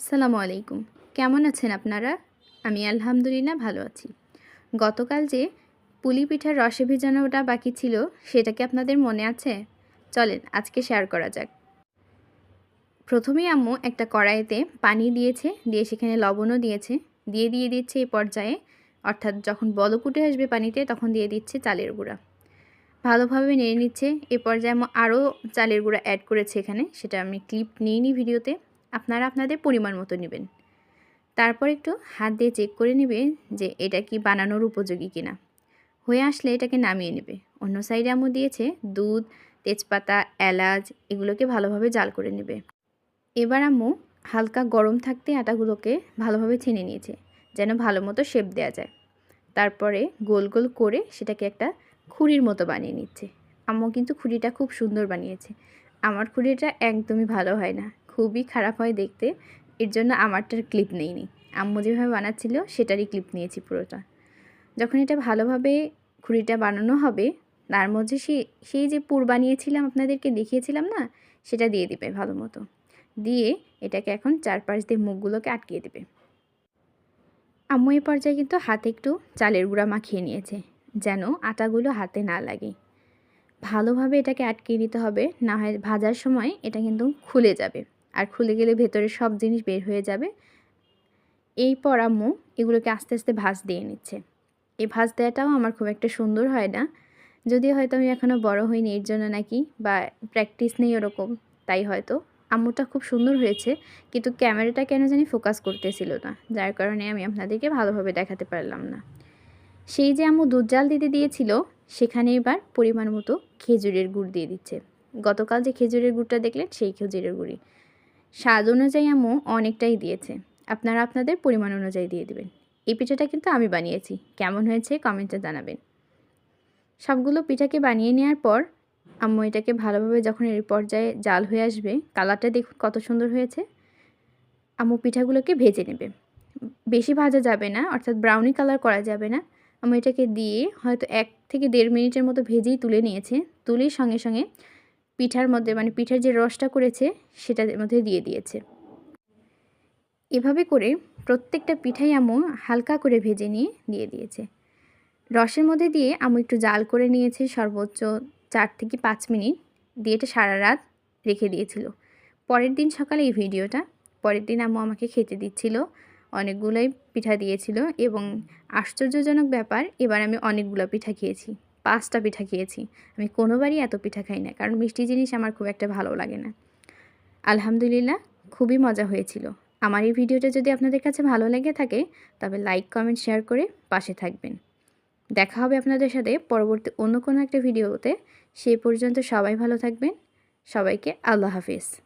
আসসালামু আলাইকুম। কেমন আছেন আপনারা? আমি আলহামদুলিল্লাহ ভালো আছি। গতকাল যে পুলি পিঠার রসে ভেজানোটা বাকি ছিল, সেটা কি আপনাদের মনে আছে? চলেন, আজকে শেয়ার করা যাক। প্রথমেই আম্মু একটা কড়াইতে পানি দিয়েছে, দিয়ে সেখানে লবণও দিয়েছে। দিয়ে দিয়ে দিচ্ছে এই পর্যায়ে, অর্থাৎ যখন বলকুটে আসবে পানিতে, তখন দিয়ে দিচ্ছে চালের গুঁড়া। ভালোভাবে নেড়ে নিচ্ছে। এ পর্যায়ে আম্মু আরও চালের গুঁড়া অ্যাড করেছে এখানে। সেটা আমি ক্লিপ নিইনি ভিডিওতে। আপনারা আপনাদের পরিমাণ মতো নেবেন। তারপর একটু হাত দিয়ে চেক করে নেবে যে এটা কি বানানোর উপযোগী কিনা। হয়ে আসলে এটাকে নামিয়ে নেবে। অন্য সাইডে আমু দিয়েছে দুধ, তেজপাতা, এলাচ, এগুলোকে ভালোভাবে জাল করে নেবে। এবার আম্মু হালকা গরম থাকতে আটাগুলোকে ভালোভাবে ছেনে নিয়েছে, যেন ভালো মতো শেপ দেওয়া যায়। তারপরে গোল গোল করে সেটাকে একটা খুঁড়ির মতো বানিয়ে নিচ্ছে। আম্মু কিন্তু খুঁড়িটা খুব সুন্দর বানিয়েছে। আমার খুঁড়িটা একদমই ভালো হয় না। খুবই খারাপ হয় দেখতে। এর জন্য আমারটার ক্লিপ নেইনি। আম্মু যেভাবে বানাচ্ছিল, সেটারই ক্লিপ নিয়েছি পুরোটা। যখন এটা ভালোভাবে খুঁড়িটা বানানো হবে, তার মধ্যে সেই সেই যে পুর বানিয়েছিলাম আপনাদেরকে দেখিয়েছিলাম না, সেটা দিয়ে দেবে ভালো মতো দিয়ে এটাকে এখন চারপাশ দিয়ে মুখগুলোকে আটকিয়ে দেবে। আম্মু এই পর্যায়ে কিন্তু হাতে একটু চালের গুঁড়া মাখিয়ে নিয়েছে, যেন আটাগুলো হাতে না লাগে। ভালোভাবে এটাকে আটকিয়ে দিতে হবে, না হয় ভাজার সময় এটা কিন্তু খুলে যাবে। আর খুলে গেলে ভেতরে সব জিনিস বের হয়ে যাবে। এই পর আম্মু এগুলোকে আস্তে আস্তে ভাজ দিয়ে নিচ্ছে। এই ভাজ দেওয়াটাও আমার খুব একটা সুন্দর হয় না। যদিও হয়তো আমি এখনও বড় হইনি, এর জন্য নাকি বা প্র্যাকটিস নেই ওরকম, তাই হয়তো। আম্মুটা খুব সুন্দর হয়েছে, কিন্তু ক্যামেরাটা কেন জানি ফোকাস করতেছিল না, যার কারণে আমি আপনাদেরকে ভালোভাবে দেখাতে পারলাম না। সেই যে আম্মু দুধ জাল দিতে দিয়েছিল, সেখানে এবার পরিমাণ মতো খেজুরের গুড় দিয়ে দিচ্ছে। গতকাল যে খেজুরের গুড়টা দেখলেন, সেই খেজুরের গুড়ি স্বাদ অনুযায়ী আম্মু অনেকটাই দিয়েছে। আপনারা আপনাদের পরিমাণ অনুযায়ী দিয়ে দেবেন। এই পিঠাটা কিন্তু আমি বানিয়েছি। কেমন হয়েছে কমেন্টে জানাবেন। সবগুলো পিঠাকে বানিয়ে নেওয়ার পর আম্মু এটাকে ভালোভাবে যখন এর পর্যায়ে জাল হয়ে আসবে, কালারটা দেখুন কত সুন্দর হয়েছে। আম্মু পিঠাগুলোকে ভেজে নেবে। বেশি ভাজা যাবে না, অর্থাৎ ব্রাউনি কালার করা যাবে না। আমি এটাকে দিয়ে হয়তো এক থেকে দেড় মিনিটের মতো ভেজেই তুলে নিয়েছে। তুলেই সঙ্গে সঙ্গে পিঠার মধ্যে মানে পিঠার যে রসটা করেছে, সেটার মধ্যে দিয়ে দিয়েছে। এভাবে করে প্রত্যেকটা পিঠাই আমু হালকা করে ভেজে নিয়ে দিয়ে দিয়েছে। রসের মধ্যে দিয়ে আমু একটু জাল করে নিয়েছে, সর্বোচ্চ চার থেকে পাঁচ মিনিট দিয়ে এটা সারা রাত রেখে দিয়েছিল। পরের দিন সকালে এই ভিডিওটা, পরের দিন আম্মু আমাকে খেতে দিচ্ছিল, অনেকগুলোই পিঠা দিয়েছিল এবং আশ্চর্যজনক ব্যাপার, এবার আমি অনেকগুলো পিঠা খেয়েছি। পাঁচটা পিঠা খেয়েছি। আমি কোনোবারই এত পিঠা খাই না, কারণ মিষ্টি জিনিস আমার খুব একটা ভালো লাগে না। আলহামদুলিল্লাহ, খুবই মজা হয়েছিল। আমার এই ভিডিওটা যদি আপনাদের কাছে ভালো লেগে থাকে, তবে লাইক, কমেন্ট, শেয়ার করে পাশে থাকবেন। দেখা হবে আপনাদের সাথে পরবর্তী অন্য কোনো একটা ভিডিওতে। সেই পর্যন্ত সবাই ভালো থাকবেন। সবাইকে আল্লাহ হাফিজ।